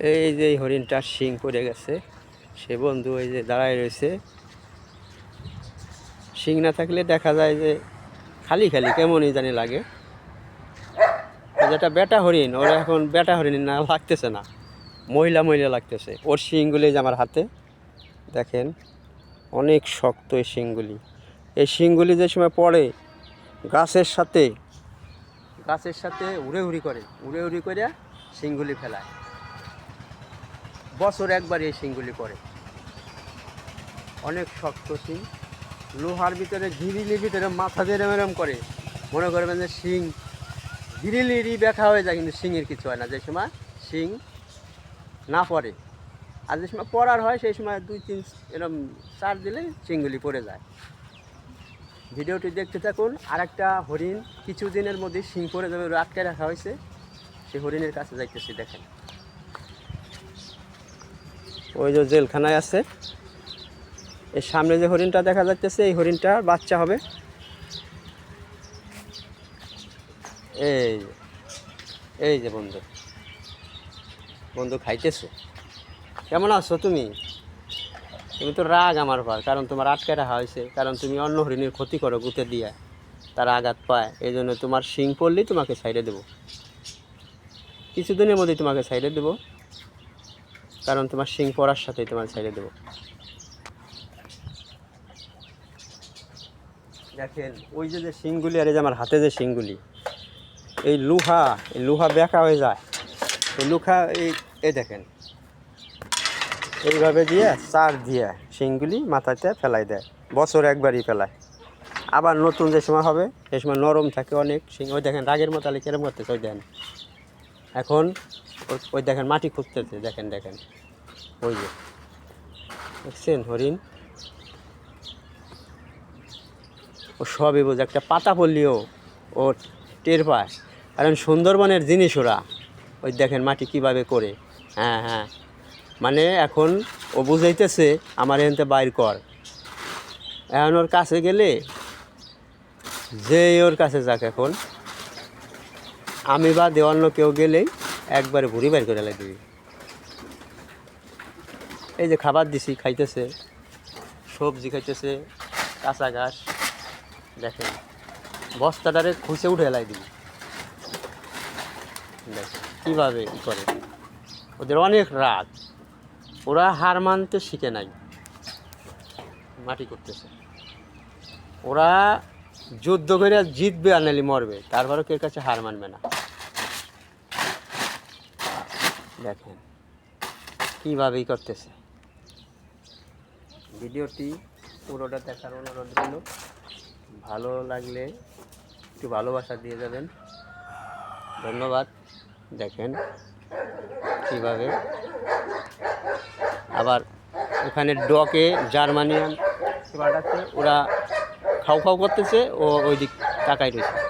এই যে হরিণটার শিং পড়ে গেছে, সে বন্ধু ওই যে দাঁড়ায় রয়েছে। শিং না থাকলে দেখা যায় যে খালি খালি, কেমনই জানি লাগে। যেটা বেটা হরিণ, ওর এখন বেটা হরিণ না, লাগতেছে না। মহিলা মহিলা লাগতেছে। ওর শিংগুলি যে আমার হাতে, দেখেন, অনেক শক্ত এই শিংগুলি। এই শিংগুলি যে সময় পড়ে, গাছের সাথে গাছের সাথে উড়ে উড়ি করে, উড়ে উড়ি করে শিংগুলি ফেলায়। বছর একবার এই শিংগুলি পড়ে। অনেক শক্ত শিং। লোহার ভিতরে ঘিরিলির ভিতরে মাথা দিয়ে এরম এরম করে, মনে করবেন যে শিং ঘিরিলিরই ব্যথা হয়ে যায়, কিন্তু শিংয়ের কিছু হয় না। যে সময় শিং না পড়ে, আর যে সময় পড়ার হয়, সেই সময় দুই, তিন এরম চার দিলে শিংগুলি পড়ে যায়। ভিডিওটি দেখতে থাকুন। আর একটা হরিণ কিছুদিনের মধ্যে শিং পড়ে যাবে আটকে রাখা হয়েছে। সেই হরিণের কাছে যাইতেছি, দেখেন। ওই যে জেলখানায় আছে। এর সামনে যে হরিণটা দেখা যাচ্ছে এই হরিণটা বাচ্চা হবে। এই এই যে বন্ধু। বন্ধু খাইতেছো? কেমন আছো তুমি? তুমি তো রাগ আমার পর কারণ তোমার আটকে রাখা হয়েছে। কারণ তুমি অন্য হরিণের ক্ষতি করো গুতে দিয়ে। তারা আঘাত পায়। এই জন্য তোমার শিং পড়লেই তোমাকে সাইডে দেবো। কিছুদিনের মধ্যেই তোমাকে সাইডে দেবো। কারণ তোমার শিং পড়ার সাথেই তোমার ছেড়ে দেবো। দেখেন, ওই যে যে শিংগুলি আর এই যে আমার হাতে যে শিংগুলি, এই লোহা এই লোহা বেঁকা হয়ে যায়। এই লুহা এই এই দেখেন, এইভাবে দিয়ে চার দিয়ে শিংগুলি মাথাতে ফেলাই দেয়, বছর একবারই ফেলায়। আবার নতুন যে সময় হবে সেই সময় নরম থাকে অনেক শিং। ওই দেখেন, রাগের মতো আলি কেরম করতেছে, ওই দেখেন। এখন ওই- দেখেন, মাটি খুঁজতেছে, দেখেন দেখেন। ওই যে। দেখছেন, হরিণ? ও সবই বোঝে, একটা পাতা পড়লেও ও টের পায়। কারণ সুন্দরবনের জিনিস ওরা। ওই দেখেন, মাটি কীভাবে করে। হ্যাঁ হ্যাঁ। মানে এখন ও বুঝাইতেছে, আমার এনতে বাইর কর। এখন ওর কাছে গেলে যে ওর কাছে যাক এখন। আমি বা দে অন্য কেউ গেলেই একবারে ভুড়ি বাইর করে লাগবে এই যে খাবার দিছি, খাইতেছে, সবজি খাইতেছে, কাঁচা ঘাস, দেখেন, বস্তাটারে খুঁজে উঠে এলাই দিবি। দেখেন, কীভাবে ই করে। ওদের অনেক রাগ। ওরা হার মানতে শিখে নাই। মাটি করতেছে। ওরা যুদ্ধ করে জিতবে আনালি মরবে। তারপরে কেউ কাছে হার মানবে না। দেখেন, কীভাবেই করতেছে। ভিডিওটি পুরোটা দেখার অনুরোধ রইল। ভালো লাগলে একটু ভালোবাসা দিয়ে যাবেন। ধন্যবাদ। দেখেন কীভাবে। আবার ওখানে ডকে জার্মানিয়ান ওরা খাও খাও করতেছে ও ওই দিক তাকাই রয়েছে।